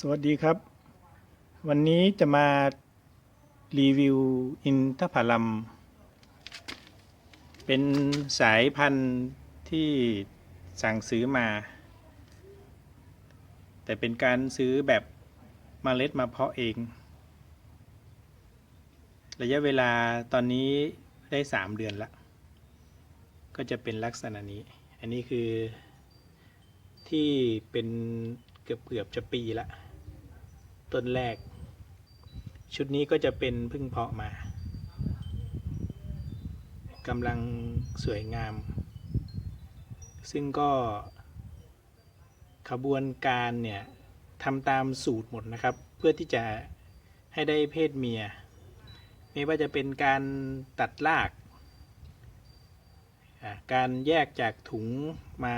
สวัสดีครับ วันนี้จะมารีวิวอินทผลัม เป็นสายพันธุ์ที่สั่งซื้อมา แต่เป็นการซื้อแบบมเมล็ดมาเพาะเอง ระยะเวลาตอนนี้ได้สามเดือนละ ก็จะเป็นลักษณะนี้ อันนี้คือที่เป็นเกือบเกือบๆจะปีละ ต้นแรก ชุดนี้ก็จะเป็นพึ่งเพาะมากำลังสวยงาม ซึ่งก็ขบวนการเนี่ยทำตามสูตรหมดนะครับ เพื่อที่จะให้ได้เพศเมีย ไม่ว่าจะเป็นการตัดราก การแยกจากถุงมา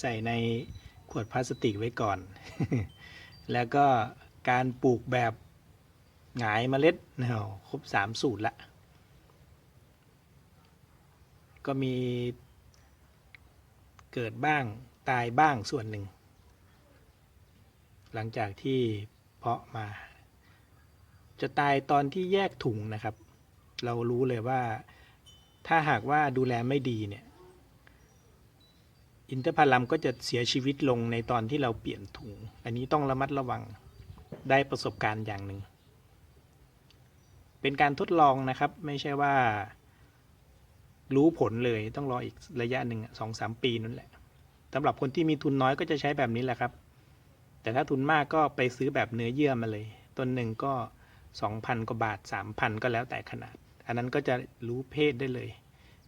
ใส่ในขวดพลาสติกไว้ก่อน แล้วก็ การปลูกแบบหงายเมล็ดนะครบสามสูตรละ ก็มีเกิดบ้างตายบ้างส่วนหนึ่ง หลังจากที่เพาะมา จะตายตอนที่แยกถุงนะครับ เรารู้เลยว่าถ้าหากว่าดูแลไม่ดีเนี่ย อินทผลัมก็จะเสียชีวิตลงในตอนที่เราเปลี่ยนถุง อันนี้ต้องระมัดระวัง ได้ประสบการณ์อย่างหนึ่ง เป็นการทดลองนะครับ ไม่ใช่ว่า รู้ผลเลยต้องรออีกระยะหนึ่งสองสามปีนั่นแหละสำหรับคนที่มีทุนน้อยก็จะใช้แบบนี้แหละครับ แต่ถ้าทุนมากก็ไปซื้อแบบเนื้อเยื่อมาเลย ต้นหนึ่งก็สองพันกว่าบาทสามพันก็แล้วแต่ขนาด อันนั้นก็จะรู้เพศได้เลย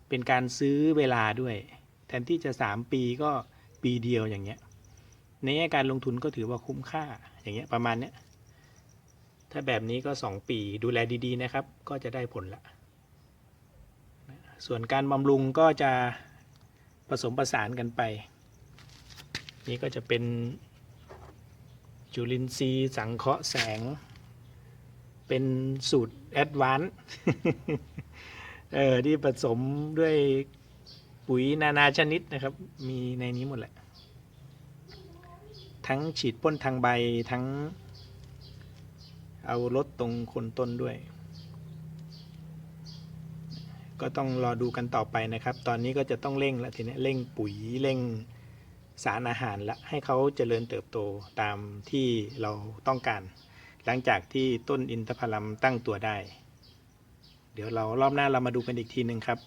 เป็นการซื้อเวลาด้วย แทนที่จะสามปีก็ปีเดียวอย่างเงี้ย ในแง่การลงทุนก็ถือว่าคุ้มค่าอย่างเงี้ยประมาณเนี้ย ถ้าแบบนี้ก็สองปีดูแลดีๆนะครับ ก็จะได้ผลละ ส่วนการบำรุงก็จะผสมประสานกันไป นี่ก็จะเป็นจุลินทรีย์สังเคราะห์แสง เป็นสูตรแอดวานซ์เออที่ผสมด้วยปุ๋ยนานาชนิดนะครับ มีในนี้หมดแหละ ทั้งฉีดพ่นทางใบทั้ง เอาลดตรงคนต้นด้วย ก็ต้องรอดูกันต่อไปนะครับ ตอนนี้ก็จะต้องเร่งแล้วทีนี้เร่งปุ๋ยเร่งสารอาหารละให้เขาเจริญเติบโตตามที่เราต้องการ หลังจากที่ต้นอินทผลัมตั้งตัวได้ เดี๋ยวเรารอบหน้าเรามาดูกันอีกทีหนึ่งครับ